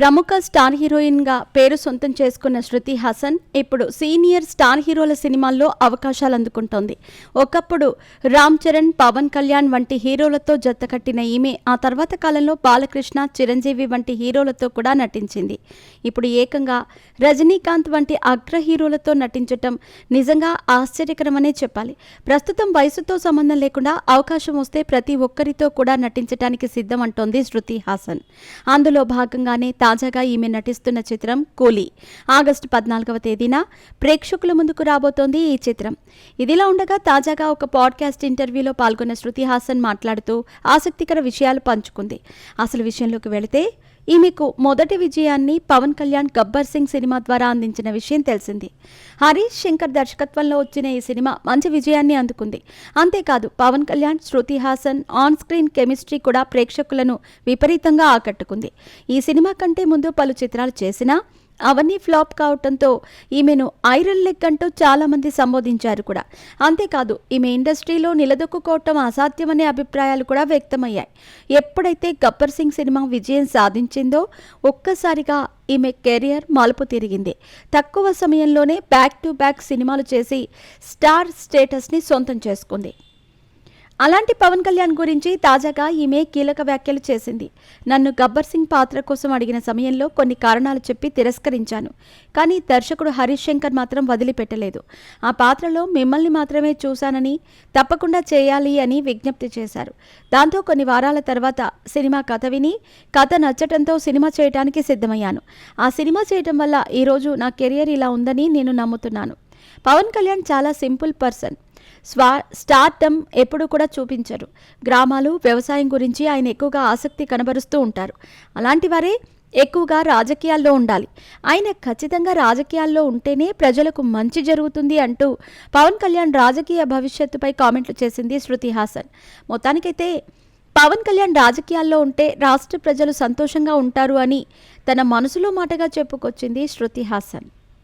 ప్రముఖ స్టార్ హీరోయిన్గా పేరు సొంతం చేసుకున్న శృతి హాసన్ ఇప్పుడు సీనియర్ స్టార్ హీరోల సినిమాల్లో అవకాశాలు అందుకుంటోంది. ఒకప్పుడు రామ్ చరణ్ పవన్ కళ్యాణ్ వంటి హీరోలతో జత్తకట్టిన ఈమె ఆ తర్వాత కాలంలో బాలకృష్ణ చిరంజీవి వంటి హీరోలతో కూడా నటించింది. ఇప్పుడు ఏకంగా రజనీకాంత్ వంటి అగ్ర హీరోలతో నటించటం నిజంగా ఆశ్చర్యకరమనే చెప్పాలి. ప్రస్తుతం వయసుతో సంబంధం లేకుండా అవకాశం వస్తే ప్రతి ఒక్కరితో కూడా నటించడానికి సిద్ధం అంటోంది శృతి హాసన్. అందులో భాగంగానే తాజాగా ఈమె నటిస్తున్న చిత్రం కూలీ. ఆగస్టు పద్నాలుగవ తేదీన ప్రేక్షకుల ముందుకు రాబోతోంది ఈ చిత్రం. ఇదిలా ఉండగా తాజాగా ఒక పాడ్కాస్ట్ ఇంటర్వ్యూలో పాల్గొన్న శృతి హాసన్ మాట్లాడుతూ ఆసక్తికర విషయాలు పంచుకుంది. అసలు విషయంలోకి వెళితే ఈమెకు మొదటి విజయాన్ని పవన్ కళ్యాణ్ గబ్బర్ సింగ్ సినిమా ద్వారా అందించిన విషయం తెలిసింది. హరీష్ శంకర్ దర్శకత్వంలో వచ్చిన ఈ సినిమా మంచి విజయాన్ని అందుకుంది. అంతేకాదు Pawan Kalyan Shruti Haasan on screen chemistry కూడా ప్రేక్షకులను విపరీతంగా ఆకట్టుకుంది. ఈ సినిమా కంటే ముందు పలు చిత్రాలు చేసినా అవన్నీ ఫ్లాప్ కావటంతో ఈమెను ఐరన్ లెగ్ అంటూ చాలామంది సంబోధించారు కూడా. అంతేకాదు ఈమె ఇండస్ట్రీలో నిలదొక్కుకోవటం అసాధ్యమనే అభిప్రాయాలు కూడా వ్యక్తమయ్యాయి. ఎప్పుడైతే గబ్బర్ సింగ్ సినిమా విజయం సాధించిందో ఒక్కసారిగా ఈమె కెరియర్ మలుపు తిరిగింది. తక్కువ సమయంలోనే బ్యాక్ టు బ్యాక్ సినిమాలు చేసి స్టార్ స్టేటస్ని సొంతం చేసుకుంది. అలాంటి పవన్ కళ్యాణ్ గురించి తాజాగా ఈమె కీలక వ్యాఖ్యలు చేసింది. నన్ను గబ్బర్ సింగ్ పాత్ర కోసం అడిగిన సమయంలో కొన్ని కారణాలు చెప్పి తిరస్కరించాను. కానీ దర్శకుడు హరీష్ శంకర్ మాత్రం వదిలిపెట్టలేదు. ఆ పాత్రలో మిమ్మల్ని మాత్రమే చూశానని తప్పకుండా చేయాలి అని విజ్ఞప్తి చేశారు. దాంతో కొన్ని వారాల తర్వాత సినిమా కథ విని కథ నచ్చటంతో సినిమా చేయడానికి సిద్ధమయ్యాను. ఆ సినిమా చేయటం వల్ల ఈరోజు నా కెరియర్ ఇలా ఉందని నేను నమ్ముతున్నాను. పవన్ కళ్యాణ్ చాలా సింపుల్ పర్సన్. స్వా స్టార్టమ్ ఎప్పుడు కూడా చూపించరు. గ్రామాలు వ్యవసాయం గురించి ఆయన ఎక్కువగా ఆసక్తి కనబరుస్తూ ఉంటారు. అలాంటి వారే ఎక్కువగా రాజకీయాల్లో ఉండాలి. ఆయన ఖచ్చితంగా రాజకీయాల్లో ఉంటేనే ప్రజలకు మంచి జరుగుతుంది అంటూ పవన్ కళ్యాణ్ రాజకీయ భవిష్యత్తుపై కామెంట్లు చేసింది శృతి హాసన్. మొత్తానికైతే పవన్ కళ్యాణ్ రాజకీయాల్లో ఉంటే రాష్ట్ర ప్రజలు సంతోషంగా ఉంటారు అని తన మనసులో మాటగా చెప్పుకొచ్చింది శృతి హాసన్.